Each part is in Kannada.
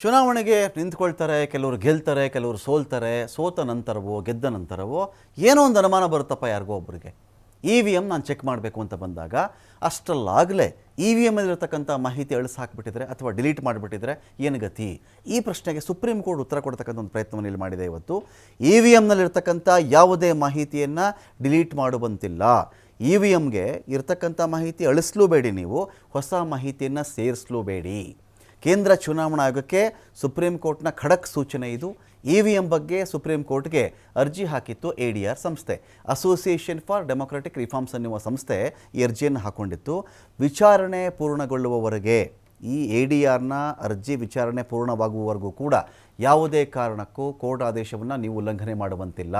ಚುನಾವಣೆಗೆ ನಿಂತ್ಕೊಳ್ತಾರೆ, ಕೆಲವರು ಗೆಲ್ತಾರೆ, ಕೆಲವರು ಸೋಲ್ತಾರೆ, ಸೋತ ನಂತರವೋ, ಗೆದ್ದ ನಂತರವೋ, ಏನೋ ಒಂದು ಅನುಮಾನ ಬರುತ್ತಪ್ಪ ಯಾರಿಗೋ ಒಬ್ಬರಿಗೆ ಇ ವಿ ಎಂ ನಾನು ಚೆಕ್ ಮಾಡಬೇಕು ಅಂತ ಬಂದಾಗ ಅಷ್ಟರಲ್ಲಾಗಲೇ ಇ ವಿ ಎಮ್ಮಲ್ಲಿರ್ತಕ್ಕಂಥ ಮಾಹಿತಿ ಅಳಿಸಿ ಹಾಕಿಬಿಟ್ಟಿದ್ರೆ ಅಥವಾ ಡಿಲೀಟ್ ಮಾಡಿಬಿಟ್ಟಿದ್ರೆ ಏನು ಗತಿ? ಈ ಪ್ರಶ್ನೆಗೆ ಸುಪ್ರೀಂ ಕೋರ್ಟ್ ಉತ್ತರ ಕೊಡ್ತಕ್ಕಂಥ ಒಂದು ಪ್ರಯತ್ನವನ್ನು ಇಲ್ಲಿ ಮಾಡಿದೆ ಇವತ್ತು. ಇ ವಿ ಎಮ್ನಲ್ಲಿರ್ತಕ್ಕಂಥ ಯಾವುದೇ ಮಾಹಿತಿಯನ್ನು ಡಿಲೀಟ್ ಮಾಡುವಂತಿಲ್ಲ ಇ ವಿ ಎಮ್ಗೆ ಇರ್ತಕ್ಕಂಥ ಮಾಹಿತಿ ಅಳಿಸ್ಲೂಬೇಡಿ ನೀವು, ಹೊಸ ಮಾಹಿತಿಯನ್ನು ಸೇರಿಸ್ಲೂಬೇಡಿ ಕೇಂದ್ರ ಚುನಾವಣಾ ಆಯೋಗಕ್ಕೆ ಸುಪ್ರೀಂ ಕೋರ್ಟ್ನ ಖಡಕ್ ಸೂಚನೆ ಇದು. ಇ ವಿ ಎಂ ಬಗ್ಗೆ ಸುಪ್ರೀಂ ಕೋರ್ಟ್ಗೆ ಅರ್ಜಿ ಹಾಕಿತ್ತು ಎ ಡಿ ಆರ್ ಸಂಸ್ಥೆ. ಅಸೋಸಿಯೇಷನ್ ಫಾರ್ ಡೆಮೊಕ್ರೆಟಿಕ್ ರಿಫಾರ್ಮ್ಸ್ ಅನ್ನುವ ಸಂಸ್ಥೆ ಈ ಅರ್ಜಿಯನ್ನು ಹಾಕೊಂಡಿತ್ತು. ವಿಚಾರಣೆ ಪೂರ್ಣಗೊಳ್ಳುವವರೆಗೆ ಈ ಎ ಡಿ ಆರ್ನ ಅರ್ಜಿ ವಿಚಾರಣೆ ಪೂರ್ಣವಾಗುವವರೆಗೂ ಕೂಡ ಯಾವುದೇ ಕಾರಣಕ್ಕೂ ಕೋರ್ಟ್ ಆದೇಶವನ್ನು ನೀವು ಉಲ್ಲಂಘನೆ ಮಾಡುವಂತಿಲ್ಲ.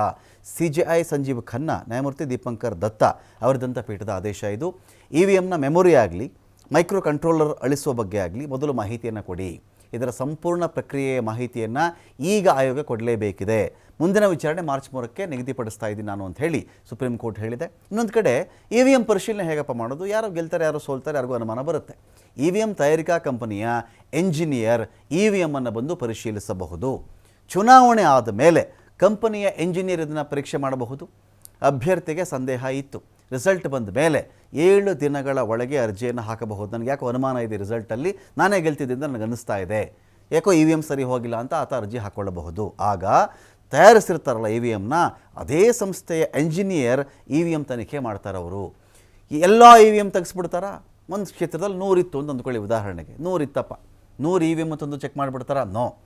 C J I Sanjiv Khanna, ನ್ಯಾಯಮೂರ್ತಿ ದೀಪಂಕರ್ ದತ್ತ ಅವರಿದ್ದಂಥ ಪೀಠದ ಆದೇಶ ಇದು. ಇ ವಿ ಎಮ್ನ ಮೆಮೊರಿ ಆಗಲಿ ಮೈಕ್ರೋ ಕಂಟ್ರೋಲರ್ ಅಳಿಸುವ ಬಗ್ಗೆ ಆಗಲಿ ಮೊದಲು ಮಾಹಿತಿಯನ್ನು ಕೊಡಿ. ಇದರ ಸಂಪೂರ್ಣ ಪ್ರಕ್ರಿಯೆಯ ಮಾಹಿತಿಯನ್ನು ಈಗ ಆಯೋಗ ಕೊಡಲೇಬೇಕಿದೆ. ಮುಂದಿನ ವಿಚಾರಣೆ ಮಾರ್ಚ್ ಮೂರಕ್ಕೆ ನಿಗದಿಪಡಿಸ್ತಾ ಇದ್ದೀನಿ ನಾನು ಅಂತ ಹೇಳಿ ಸುಪ್ರೀಂ ಕೋರ್ಟ್ ಹೇಳಿದೆ. ಇನ್ನೊಂದು ಕಡೆ ಇ ವಿ ಎಂ ಪರಿಶೀಲನೆ ಹೇಗಪ್ಪ ಮಾಡೋದು? ಯಾರು ಗೆಲ್ತಾರೆ, ಯಾರು ಸೋಲ್ತಾರೆ, ಯಾರಿಗೂ ಅನುಮಾನ ಬರುತ್ತೆ. ಇ ವಿ ಎಂ ತಯಾರಿಕಾ ಕಂಪನಿಯ ಎಂಜಿನಿಯರ್ ಇ ವಿ ಎಮ್ಮನ್ನು ಬಂದು ಪರಿಶೀಲಿಸಬಹುದು. ಚುನಾವಣೆ ಆದ ಮೇಲೆ ಕಂಪನಿಯ ಎಂಜಿನಿಯರ್ ಇದನ್ನು ಪರೀಕ್ಷೆ ಮಾಡಬಹುದು. ಅಭ್ಯರ್ಥಿಗೆ ಸಂದೇಹ ಇತ್ತು. ರಿಸಲ್ಟ್ ಬಂದ ಮೇಲೆ ಏಳು ದಿನಗಳ ಒಳಗೆ ಅರ್ಜಿಯನ್ನು ಹಾಕಬಹುದು. ನನಗೆ ಯಾಕೋ ಅನುಮಾನ ಇದೆ ರಿಸಲ್ಟಲ್ಲಿ? ನಾನೇ ಗೆಲ್ತಿದ್ದಿಂದ ನನಗೆ ಅನ್ನಿಸ್ತಾ ಇದೆ. ಯಾಕೋ ಇ ವಿ ಎಂ ಸರಿ ಹೋಗಿಲ್ಲ ಅಂತ ಆತ ಅರ್ಜಿ ಹಾಕ್ಕೊಳ್ಳಬಹುದು ಆಗ ತಯಾರಿಸಿರ್ತಾರಲ್ಲ ಇ ವಿ ಎಮ್ನ ಅದೇ ಸಂಸ್ಥೆಯ ಎಂಜಿನಿಯರ್ ಇ ವಿ ಎಂ ತನಿಖೆ ಮಾಡ್ತಾರೆ ಅವರು. ಎಲ್ಲ ಇ ವಿ ಎಂ ತೆಗೆಸ್ಬಿಡ್ತಾರಾ? ಒಂದು ಕ್ಷೇತ್ರದಲ್ಲಿ ನೂರಿತ್ತು ಅಂತ ಅಂದ್ಕೊಳ್ಳಿ ಉದಾಹರಣೆಗೆ. ನೂರಿತ್ತಪ್ಪ ನೂರು ಇ ವಿ ಎಂ ತಂದು ಚೆಕ್ ಮಾಡಿಬಿಡ್ತಾರಾ? ನೋ.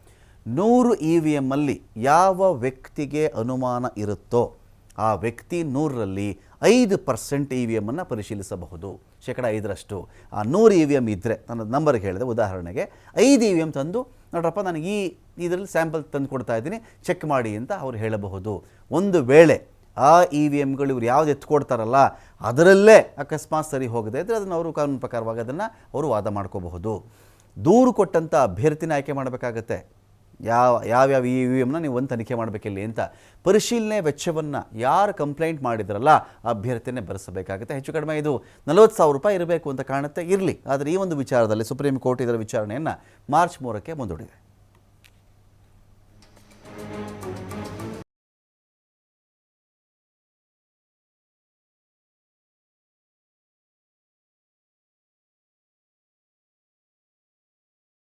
ನೂರು ಇ ವಿ ಎಮ್ಮಲ್ಲಿ ಯಾವ ವ್ಯಕ್ತಿಗೆ ಅನುಮಾನ ಇರುತ್ತೋ ಆ ವ್ಯಕ್ತಿ ನೂರರಲ್ಲಿ ಐದು ಪರ್ಸೆಂಟ್ ಇ ವಿ ಎಮ್ಮನ್ನು ಪರಿಶೀಲಿಸಬಹುದು. ಶೇಕಡ ಐದರಷ್ಟು. ಆ ನೂರು ಇ ವಿ ಎಂ ಇದ್ದರೆ ನನ್ನ ನಂಬರ್ಗೆ ಹೇಳಿದೆ, ಉದಾಹರಣೆಗೆ ಐದು ಇ ವಿ ಎಂ ತಂದು, ನೋಡ್ರಪ್ಪ, ನನಗೆ ಈ, ಇದರಲ್ಲಿ ಸ್ಯಾಂಪಲ್ ತಂದು ಕೊಡ್ತಾ ಇದ್ದೀನಿ ಚೆಕ್ ಮಾಡಿ ಅಂತ ಅವ್ರು ಹೇಳಬಹುದು. ಒಂದು ವೇಳೆ ಆ ಇ ವಿ ಎಮ್ಗಳು ಇವ್ರು ಯಾವ್ದು ಎತ್ಕೊಡ್ತಾರಲ್ಲ, ಅದರಲ್ಲೇ ಅಕಸ್ಮಾತ್ ಸರಿ ಹೋಗದೆ ಇದ್ದರೆ ಅದನ್ನು ಅವರು ಕಾನೂನು ಪ್ರಕಾರವಾಗಿ ಅದನ್ನು ಅವರು ವಾದ ಮಾಡ್ಕೋಬಹುದು. ದೂರು ಕೊಟ್ಟಂಥ ಅಭ್ಯರ್ಥಿನ ಆಯ್ಕೆ ಮಾಡಬೇಕಾಗತ್ತೆ. ಯಾವ ಯಾವ್ಯಾವ ಇ ವಿ ಎಮ್ನ ನೀವು ಒಂದು ತನಿಖೆ ಮಾಡಬೇಕಿಲ್ಲಿ ಅಂತ ಪರಿಶೀಲನೆ ವೆಚ್ಚವನ್ನು ಯಾರು ಕಂಪ್ಲೇಂಟ್ ಮಾಡಿದ್ರಲ್ಲ ಆ ಅಭ್ಯರ್ಥಿನೇ ಭರಿಸಬೇಕಾಗುತ್ತೆ ಹೆಚ್ಚು ಕಡಿಮೆ ಇದು ನಲವತ್ತು ಸಾವಿರ ರೂಪಾಯಿ ಇರಬೇಕು ಅಂತ ಕಾಣುತ್ತೆ. ಇರಲಿ. ಆದರೆ ಈ ಒಂದು ವಿಚಾರದಲ್ಲಿ ಸುಪ್ರೀಂ ಕೋರ್ಟ್ ಇದರ ವಿಚಾರಣೆಯನ್ನು ಮಾರ್ಚ್ ಮೂರಕ್ಕೆ ಮುಂದೂಡಿದೆ.